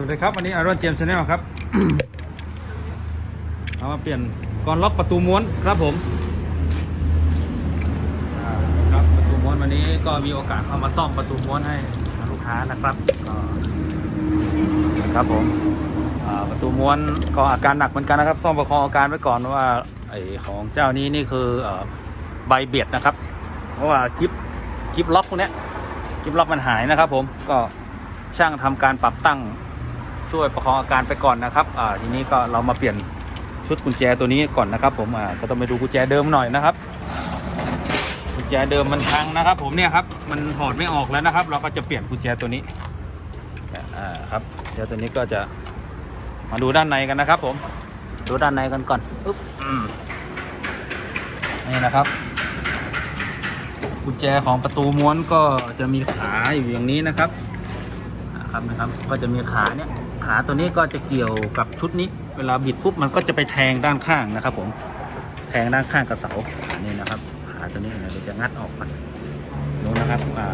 สวัสดีครับวันนี้อารอนเจมส์ชาแนลครับ เอามาเปลี่ยนกรอนล็อกประตูม้วนครับผมครับประตูม้วนวันนี้ก็มีโอกาสเข้ามาซ่อมประตูม้วนให้ลูกค้านะครับนะครับผมประตูม้วนก็อาการหนักเหมือนกันนะครับ ซ่อมประคองอาการไว้ก่อนว่าไอของเจ้านี้นี่คือใบเบียดนะครับ เพราะว่ากิฟกิฟล็อกพวกเนี้ยกิฟล็อกมันหายนะครับ ผมก็ช่างทำการปรับตั้ง ช่วยประคองอาการไปก่อนนะครับอ่าทีนี้ก็เรามาเปลี่ยนชุดกุญแจตัวนี้ก่อนนะครับ ผมอ่าก็ต้องไปดูกุญแจเดิมหน่อยนะครับ กุญแจเดิมมันพังนะครับ ผมเนี่ยครับมันถอดไม่ออกแล้วนะครับ เราก็จะเปลี่ยนกุญแจตัวนี้อ่าครับเดี๋ยวตัวนี้ก็จะมาดูด้านในกันนะครับ ผมดูด้านในกันก่อนอุ๊บอืมนี่นะครับ กุญแจของประตูม้วนก็จะมีขาอยู่อย่างนี้นะครับนะครับนะครับ ก็จะมีขาเนี่ย ขาตัวนี้ก็จะเกี่ยวกับชุดนี้ เวลาบิดปุ๊บมันก็จะไปแทงด้านข้างนะครับ ผม แทงด้านข้างกับเสาอันนี้นะครับ ขาตัวนี้เดี๋ยวจะงัดออกมาดูนะครับอ่า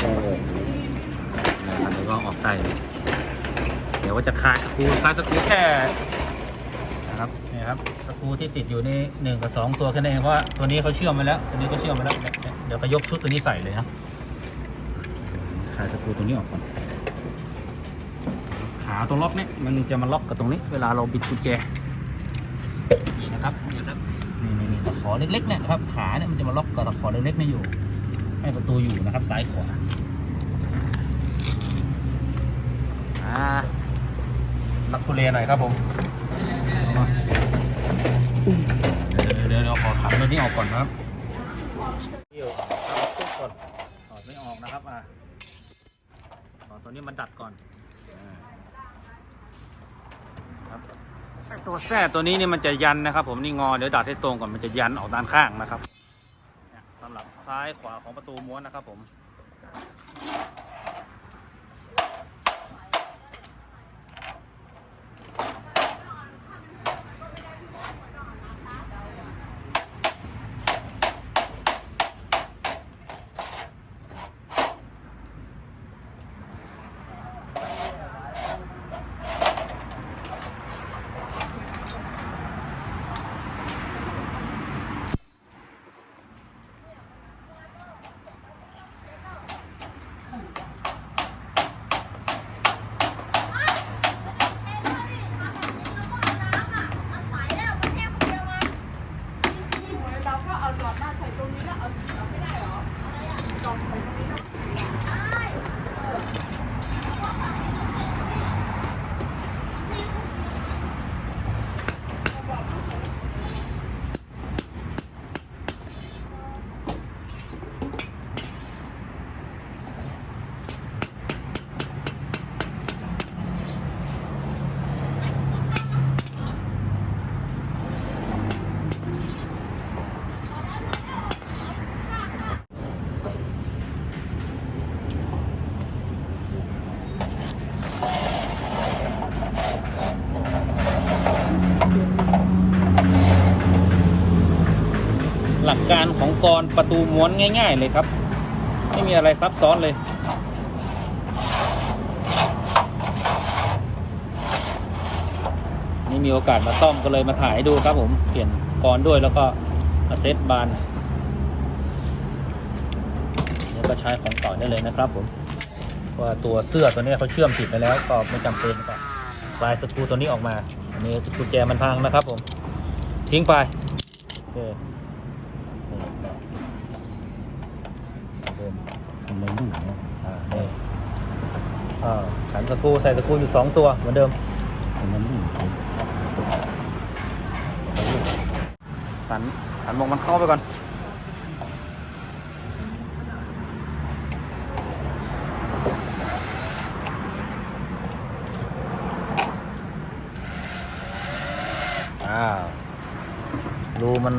โอ้โหนะครับเดี๋ยวก็ออกได้เดี๋ยวว่าจะคลายสกูคลายสกูแค่นะครับนี่ครับสกูที่ติดอยู่นี่หนึ่งกับสองตัวแค่นั้นเองเพราะว่าตัวนี้เขาเชื่อมมาแล้ว ตัวนี้ก็เชื่อมมาแล้ว เดี๋ยวก็ยกชุดตัวนี้ใส่เลยนะคลายสกูตัวนี้ออกก่อนาตัวล็อกเนี่ยมันจะมาล็อกกับตรงนี้ เวลาเราบิดกุญแจนี่นะครับนี่ครับนี่นี่นี่ตะขอเล็กๆเนี่ยครับขาเนี่ยมันจะมาล็อกกับตะขอเล็กๆเนี่ยอยู่ ให้ประตูอยู่นะครับซ้ายขวาอ่าลักทุเลหน่อยครับผมเดี๋ยวเดี๋ยวเดี๋ยวขอขันตัวนี้ออกก่อนครับเดี๋ยวก่อนถอดไม่ออกนะครับอ่าถอตัวนี้มันดัดก่อน ครับไอ้ ตัวแท่ตัวนี้นี่มันจะยันนะครับผมนี่งอเดี๋ยวดัดให้ตรงก่อนมันจะยันออกด้านข้างนะครับสำหรับซ้ายขวาของประตูม้วนนะครับผมหลัก กรของกรประตูม้วนง่าย ๆ เลยครับ ไม่มีอะไรซับซ้อนเลย นี่มีโอกาสมาซ่อมก็เลยมาถ่ายให้ดูครับผมเปลี่ยนกรด้วยแล้วก็มาเซตบานแล้วก็ใช้ของต่อได้เลยนะครับผมว่าตัวเสื้อตัวนี้เขาเชื่อมติดไปแล้วก็ไม่จำเป็นก็ปลายสกรูตัวนี้ออกมาอันนี้กุญแจมันพังนะครับผมทิ้งไปโอเคเดิน มันเลยดูนะอ่านี่อ่าขันสกรูใส่สกรูอยู่สองตัวเหมือนเดิมมันดูขันขันมองมันเข้าไปก่อนอ้าวรูมัน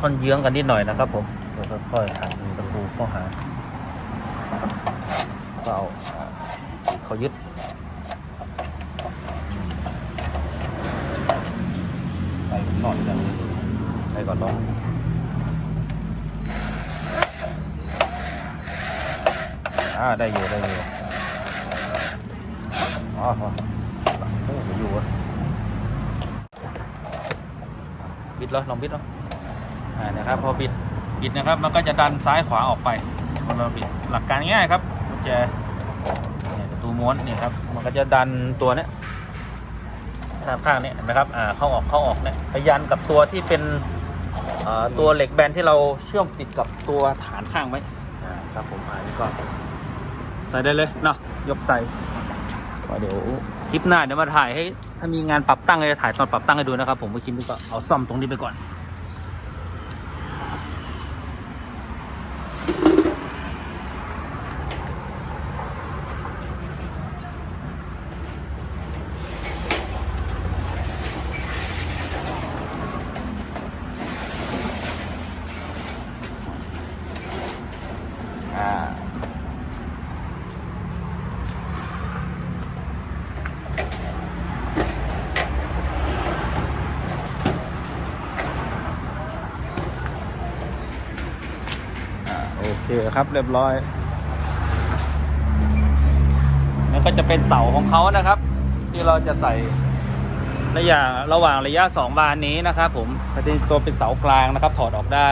ค่อนเยื้องกันนิดหน่อยนะครับผมเดี๋ยวค่อยๆหันสกรูเข้าหา ก็เอาเขายึดไปหน่อยกันไปก่อนน้องอ่าได้อยู่ได้อยู่อ๋ออ๋ออ๋อโอ้โหอยู่อะบิดแล้วลองบิดแล้วอ่านะครับพอบิดบิดนะครับมันก็จะดันซ้ายขวาออกไปพอเราบิดหลักการง่ายครับ จเนี่ยประตูม้วนเนี่ยครับมันก็จะดันตัวเนี้ยข้างข้างเนี่ยเห็นไหมครับอ่าเข้าออกเข้าออกเนี่ยไปยันกับตัวที่เป็นตัวเหล็กแบนที่เราเชื่อมติดกับตัวฐานข้างไว้ครับผมอ่านี่ก็ใส่ได้เลยเนาะยกใส่ก็เดี๋ยวคลิปหน้าเดี๋ยวมาถ่ายให้ถ้ามีงานปรับตั้งก็จะถ่ายตอนปรับตั้งให้ดูนะครับผมเมื่อคลิปนี้ก็เอาซ่อมตรงนี้ไปก่อน เคครับเรียบร้อยแล้วก็จะเป็นเสาของเขานะครับ ที่เราจะใส่ระยะระหว่างระยะสองบานนี้นะครับ ผมก็จะตัวเป็นเสากลางนะครับ ถอดออกได้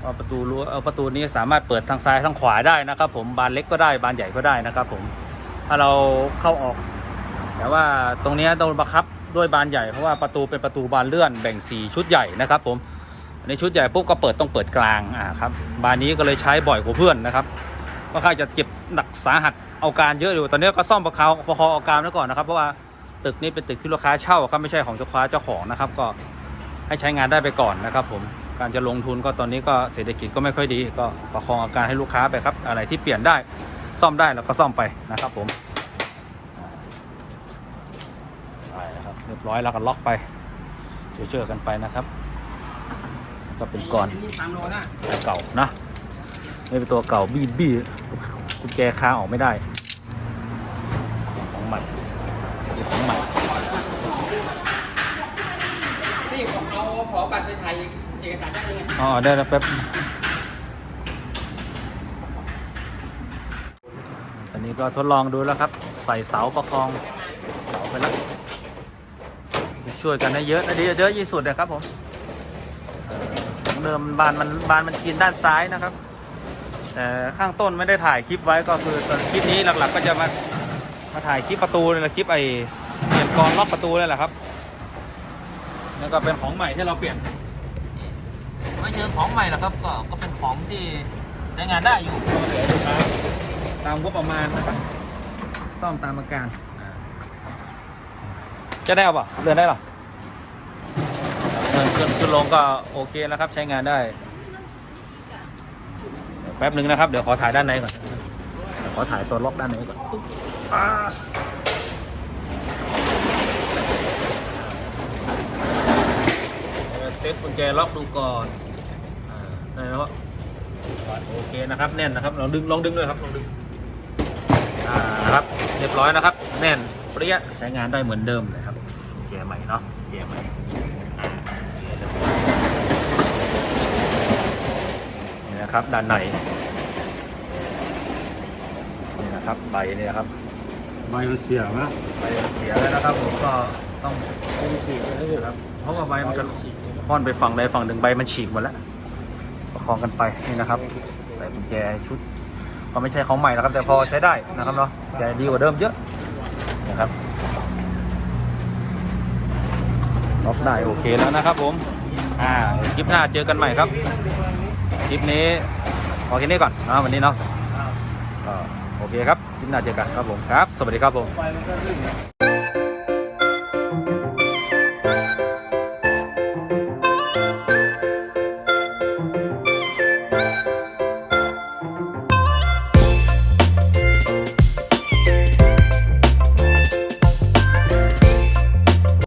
เอาประตูรั้วเอาประตูนี้สามารถเปิดทางซ้ายทางขวาได้นะครับ ผมบานเล็กก็ได้บานใหญ่ก็ได้นะครับ ผมถ้าเราเข้าออก แต่ว่าตรงนี้โดนบังคับด้วยบานใหญ่เพราะว่าประตูเป็นประตูบานเลื่อนแบ่งสีชุดใหญ่นะครับ ผม ในชุดใหญ่ปุ๊บก็เปิดต้องเปิดกลางอ่าครับบานนี้ก็เลยใช้บ่อยกว่าเพื่อนนะครับค่าจะเจ็บหนักสาหัสเอาการเยอะอยู่ตอนนี้ก็ซ่อมประคาประคองเอาการไว้ก่อนนะครับเพราะว่าตึกนี้เป็นตึกที่ลูกค้าเช่าครับไม่ใช่ของเจ้าค้าเจ้าของนะครับก็ให้ใช้งานได้ไปก่อนนะครับ ผมการจะลงทุนก็ตอนนี้ก็เศรษฐกิจก็ไม่ค่อยดี ก็ประคองอาการให้ลูกค้าไปครับ อะไรที่เปลี่ยนได้ซ่อมได้เราก็ซ่อมไปนะครับ ผมไปนะครับเรียบร้อยแล้วก็ล็อกไปเชื่อๆกันไปนะครับ ก็เป็นก่อนนี่สามโลนะตัวเก่านะนี่เป็นตัวเก่าบี้บี้กุญแจค้างออกไม่ได้ ของใหม่นี่ของใหม่นี่ผมเอาขอบัตรไปถ่ายเอกสารได้ยังไงอ๋อได้แล้วแป๊บอันนี้ก็ทดลองดูแล้วครับ ใส่เสาประคองเสาไปแล้วช่วยกันให้เยอะนะดีเยอะยี่สุดนะครับผมเอ่อของ เดิมบานมันบานมันกินด้านซ้ายนะครับ แต่ข้างต้นไม่ได้ถ่ายคลิปไว้ก็คือตอนคลิปนี้หลักๆ ก็จะมามาถ่ายคลิปประตูนี่แหละคลิปไอเปลี่ยนกรอนล็อกประตูนี่แหละครับ แล้วก็เป็นของใหม่ที่เราเปลี่ยนไม่เชิงของใหม่หรอกครับก็ก็เป็นของที่ใช้งานได้อยู่ก็เหลือลูกค้าตามงบประมาณนะครับซ่อมตามอาการอ่าจะได้เอาป่ะเดินได้หรอเดิน ขึ้นขึ้นลงก็โอเคแล้วครับใช้งานได้ แป๊บหนึ่งนะครับ เดี๋ยวขอถ่ายด้านในก่อน ขอถ่ายตัวล็อกด้านในก่อนปึ๊บเซ็ตกุญแจล็อกดูก่อนอ่าได้แล้วโอเคนะครับแน่นนะครับลองดึงลองดึงเลยครับลองดึงอ่าครับเรียบร้อยนะครับ แน่นเปรี้ยใช้งานได้เหมือนเดิมเลยครับกุญแจใหม่เนาะกุญแจใหม่อ่า นี่นะครับด้านในนี่นะครับใบนี่นะครับใบมันเสียนะใบมันเสียแล้วนะครับ ผมก็ต้องฉีกไปเรื่อยๆครับเพราะว่าใบมันจะค่อนไปฝั่งใดฝั่งหนึ่งใบมันฉีกหมดแล้วประคองกันไปนี่นะครับ ใส่กุญแจชุดก็ไม่ใช่ของใหม่นะครับ แต่พอใช้ได้นะครับเนาะกุญแจดีกว่าเดิมเยอะนะครับล็อกได้โอเคแล้วนะครับผม อ่า คลิปหน้าเจอกันใหม่ครับ คลิปนี้พอแค่นี้ก่อนนะวันนี้เนาะก็โอเคครับคลิปหน้าเจอกันครับผมครับ สวัสดีครับผม